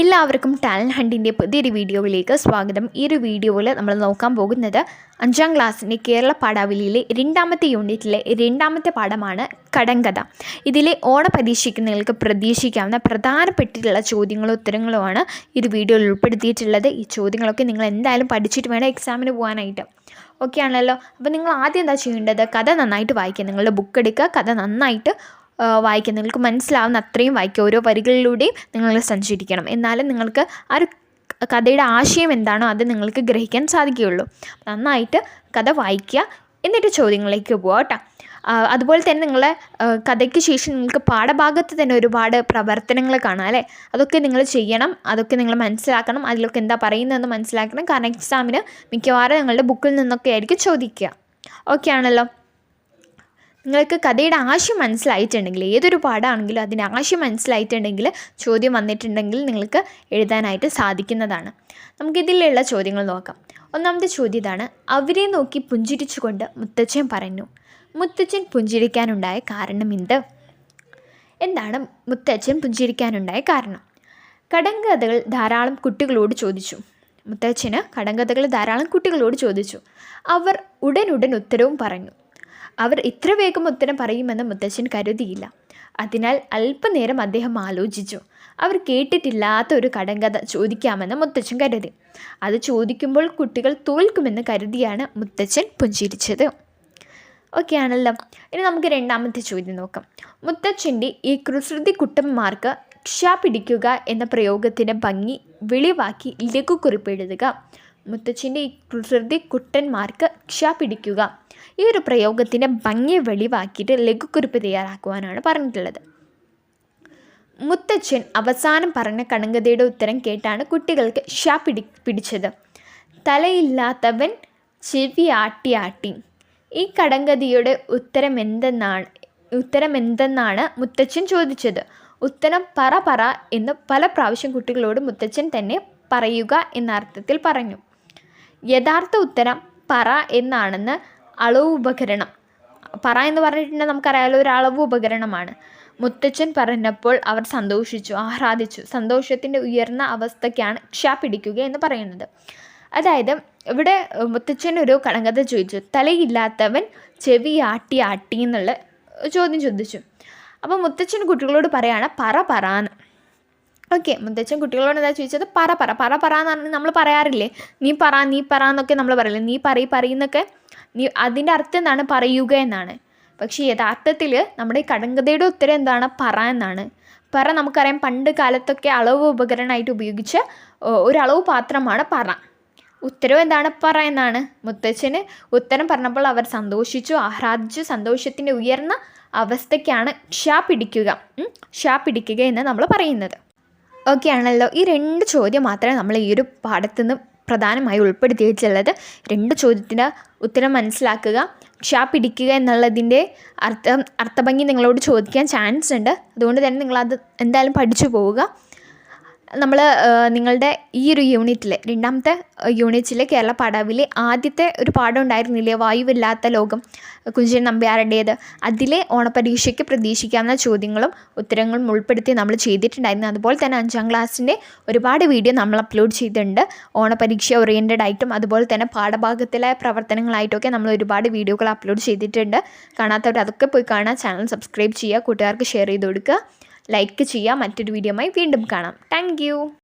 എല്ലാവർക്കും ടാലന്റ് ഹണ്ടിന്റെ പുതിയൊരു വീഡിയോയിലേക്ക് സ്വാഗതം. ഈ ഒരു വീഡിയോയിൽ നമ്മൾ നോക്കാൻ പോകുന്നത് അഞ്ചാം ക്ലാസ്സിന്റെ കേരള പാഠാവലിയിലെ രണ്ടാമത്തെ യൂണിറ്റിലെ രണ്ടാമത്തെ പാഠമാണ് കടങ്കഥ. ഇതിലെ ഓണ പരീക്ഷിക്കുന്നവർക്ക് പ്രതീക്ഷിക്കാവുന്ന പ്രധാനപ്പെട്ടിട്ടുള്ള ചോദ്യങ്ങളും ഉത്തരങ്ങളുമാണ് ഈ വീഡിയോയിൽ ഉൾപ്പെടുത്തിയിട്ടുള്ളത്. ഈ ചോദ്യങ്ങളൊക്കെ നിങ്ങൾ എന്തായാലും പഠിച്ചിട്ട് വേണം എക്സാമിന് പോകാനായിട്ട്. ഓക്കെ ആണല്ലോ അപ്പോൾ നിങ്ങൾ ആദ്യം എന്താ ചെയ്യേണ്ടത്? കഥ നന്നായിട്ട് വായിക്കുക. നിങ്ങളുടെ ബുക്ക് എടുക്കുക. കഥ നന്നായിട്ട് വായിക്കുക നിങ്ങൾക്ക് മനസ്സിലാവുന്ന അത്രയും വായിക്കുക. ഓരോ വരികളിലൂടെയും നിങ്ങൾ സഞ്ചരിക്കണം. എന്നാലും നിങ്ങൾക്ക് ആ ഒരു കഥയുടെ ആശയം എന്താണോ അത് നിങ്ങൾക്ക് ഗ്രഹിക്കാൻ സാധിക്കുകയുള്ളൂ. നന്നായിട്ട് കഥ വായിക്കുക. എന്നിട്ട് ചോദ്യങ്ങളിലേക്ക് പോവുക കേട്ടോ. അതുപോലെ തന്നെ നിങ്ങളെ കഥയ്ക്ക് ശേഷം നിങ്ങൾക്ക് പാഠഭാഗത്ത് തന്നെ ഒരുപാട് പ്രവർത്തനങ്ങൾ കാണാം അല്ലേ? അതൊക്കെ നിങ്ങൾ ചെയ്യണം. അതൊക്കെ നിങ്ങൾ മനസ്സിലാക്കണം. അതിലൊക്കെ എന്താ പറയുന്നതെന്ന് മനസ്സിലാക്കണം. കാരണം എക്സാമിന് മിക്കവാറും നിങ്ങളുടെ ബുക്കിൽ നിന്നൊക്കെ ആയിരിക്കും ചോദിക്കുക. ഓക്കെ ആണല്ലോ? നിങ്ങൾക്ക് കഥയുടെ ആശയം മനസ്സിലായിട്ടുണ്ടെങ്കിൽ ഏതൊരു പാഠമാണെങ്കിലും അതിന്റെ ആശയം മനസ്സിലായിട്ടുണ്ടെങ്കിൽ ചോദ്യം വന്നിട്ടുണ്ടെങ്കിൽ നിങ്ങൾക്ക് എഴുതാനായിട്ട് സാധിക്കുന്നതാണ്. നമുക്കിതിലുള്ള ചോദ്യങ്ങൾ നോക്കാം. ഒന്നാമത്തെ ചോദ്യം ഇതാണ്. അവരെ നോക്കി പുഞ്ചിരിച്ചുകൊണ്ട് മുത്തച്ഛൻ പറഞ്ഞു മുത്തച്ഛൻ പുഞ്ചിരിക്കാനുണ്ടായ കാരണം എന്ത്? എന്താണ് മുത്തച്ഛൻ പുഞ്ചിരിക്കാനുണ്ടായ കാരണം? കടങ്കഥകൾ ധാരാളം കുട്ടികളോട് ചോദിച്ചു. മുത്തച്ഛന് കടങ്കഥകൾ ധാരാളം കുട്ടികളോട് ചോദിച്ചു. അവർ ഉടനുടൻ ഉത്തരവും പറഞ്ഞു. അവർ ഇത്ര വേഗം ഉത്തരം പറയുമെന്ന് മുത്തച്ഛൻ കരുതിയില്ല. അതിനാൽ അല്പനേരം അദ്ദേഹം ആലോചിച്ചു. അവർ കേട്ടിട്ടില്ലാത്ത ഒരു കടങ്കഥ ചോദിക്കാമെന്ന് മുത്തച്ഛൻ കരുതി. അത് ചോദിക്കുമ്പോൾ കുട്ടികൾ തോൽക്കുമെന്ന് കരുതിയാണ് മുത്തച്ഛൻ പുഞ്ചിരിച്ചത്. ഓക്കെ ആണല്ലോ. ഇനി നമുക്ക് രണ്ടാമത്തെ ചോദ്യം നോക്കാം. മുത്തച്ഛന്റെ ഈ കുസൃതി കുട്ടന്മാർക്ക് ക്ഷ പിടിക്കുക എന്ന പ്രയോഗത്തിന്റെ ഭംഗി വെളിവാക്കി ലഘുക്കുറിപ്പ് എഴുതുക. മുത്തച്ഛന്റെ ഈ കുസൃതി കുട്ടന്മാർക്ക് ക്ഷ പിടിക്കുക. ഈ ഒരു പ്രയോഗത്തിന്റെ ഭംഗി വെളിവാക്കിയിട്ട് ലഘുക്കുറിപ്പ് തയ്യാറാക്കുവാനാണ് പറഞ്ഞിട്ടുള്ളത്. മുത്തച്ഛൻ അവസാനം പറഞ്ഞ കണങ്കഥയുടെ ഉത്തരം കേട്ടാണ് കുട്ടികൾക്ക് ഷ പിടി പിടിച്ചത്. തലയില്ലാത്തവൻ ചെവി ആട്ടി ആട്ടി. ഈ കടങ്കഥയുടെ ഉത്തരം എന്തെന്നാണ് ഉത്തരം എന്തെന്നാണ് മുത്തച്ഛൻ ചോദിച്ചത്. ഉത്തരം പറ പറ എന്ന് പല പ്രാവശ്യം കുട്ടികളോട് മുത്തച്ഛൻ തന്നെ പറയുക എന്ന അർത്ഥത്തിൽ പറഞ്ഞു. യഥാർത്ഥ ഉത്തരം പറ എന്നാണെന്ന് അളവ് ഉപകരണം. പറ എന്ന് പറഞ്ഞിട്ടുണ്ടെങ്കിൽ നമുക്കറിയാലോ ഒരു അളവ് ഉപകരണമാണ്. മുത്തച്ഛൻ പറഞ്ഞപ്പോൾ അവർ സന്തോഷിച്ചു ആഹ്ലാദിച്ചു സന്തോഷത്തിന്റെ ഉയർന്ന അവസ്ഥയ്ക്കാണ് ക്ഷ പിടിക്കുക എന്ന് പറയുന്നത്. അതായത് ഇവിടെ മുത്തച്ഛൻ ഒരു കടങ്കഥ ചോദിച്ചു തലയില്ലാത്തവൻ ചെവി ആട്ടി ആട്ടി എന്നുള്ള ചോദ്യം ചോദിച്ചു. അപ്പോൾ മുത്തച്ഛൻ കുട്ടികളോട് പറയാണ് പറ പറയാന്ന് ഓക്കെ മുത്തച്ഛൻ കുട്ടികളോട് എന്താ ചോദിച്ചത്? പറ പറ പറ പറ എന്ന് പറഞ്ഞാൽ നമ്മൾ പറയാറില്ലേ? നീ പറ നീ പറ എന്നൊക്കെ നമ്മൾ പറയില്ലേ? നീ പറയും പറയുന്നൊക്കെ നീ അതിന്റെ അർത്ഥം എന്താണ്? പറയുക എന്നാണ്. പക്ഷേ യഥാർത്ഥത്തിൽ നമ്മുടെ കടങ്കഥയുടെ ഉത്തരം എന്താണ്? പറ എന്നാണ്. പറ നമുക്കറിയാം പണ്ട് കാലത്തൊക്കെ അളവ് ഉപകരണമായിട്ട് ഉപയോഗിച്ച ഒരളവ് പാത്രമാണ് പറ. ഉത്തരവ് എന്താണ്? പറ എന്നാണ്. മുത്തച്ഛന് ഉത്തരം പറഞ്ഞപ്പോൾ അവർ സന്തോഷിച്ചു ആഹ്ലാദിച്ചു സന്തോഷത്തിന്റെ ഉയർന്ന അവസ്ഥയ്ക്കാണ് ഷാ പിടിക്കുക. ഷാ പിടിക്കുക എന്ന് നമ്മൾ പറയുന്നത്. ഓക്കെ ആണല്ലോ ഈ രണ്ട് ചോദ്യം മാത്രമേ നമ്മൾ ഈ ഒരു പാഠത്തിൽ നിന്ന് പ്രധാനമായി ഉൾപ്പെടുത്തിയിട്ടുള്ളത്. രണ്ട് ചോദ്യത്തിന് ഉത്തരം മനസ്സിലാക്കുക ക്ഷ പിടിക്കുക എന്നുള്ളതിന്റെ അർത്ഥം അർത്ഥഭംഗി നിങ്ങളോട് ചോദിക്കാൻ ചാൻസ് ഉണ്ട്. അതുകൊണ്ട് തന്നെ നിങ്ങളത് എന്തായാലും പഠിച്ചു പോവുക. നമ്മൾ നിങ്ങളുടെ ഈ ഒരു യൂണിറ്റിലെ രണ്ടാമത്തെ യൂണിറ്റിലെ കേരള പാഠാവിലെ ആദ്യത്തെ ഒരു പാഠം ഉണ്ടായിരുന്നില്ലേ വായുവില്ലാത്ത ലോകം കുഞ്ചൻ നമ്പ്യാരുടേത്. അതിലെ ഓണപരീക്ഷയ്ക്ക് പ്രതീക്ഷിക്കാവുന്ന ചോദ്യങ്ങളും ഉത്തരങ്ങളും ഉൾപ്പെടുത്തി നമ്മൾ ചെയ്തിട്ടുണ്ടായിരുന്നു. അതുപോലെ തന്നെ അഞ്ചാം ക്ലാസ്സിന്റെ ഒരുപാട് വീഡിയോ നമ്മൾ അപ്ലോഡ് ചെയ്തിട്ടുണ്ട്. ഓണപരീക്ഷ ഓറിയന്റഡ് ആയിട്ടും അതുപോലെ തന്നെ പാഠഭാഗത്തിലെ പ്രവർത്തനങ്ങളായിട്ടൊക്കെ നമ്മൾ ഒരുപാട് വീഡിയോകൾ അപ്ലോഡ് ചെയ്തിട്ടുണ്ട്. കാണാത്തവർ അതൊക്കെ പോയി കാണാൻ ചാനൽ സബ്സ്ക്രൈബ് ചെയ്യുക. കൂട്ടുകാർക്ക് ഷെയർ ചെയ്ത് കൊടുക്കുക. ലൈക്ക് ചെയ്യുക മറ്റൊരു വീഡിയോയുമായി വീണ്ടും കാണാം. താങ്ക്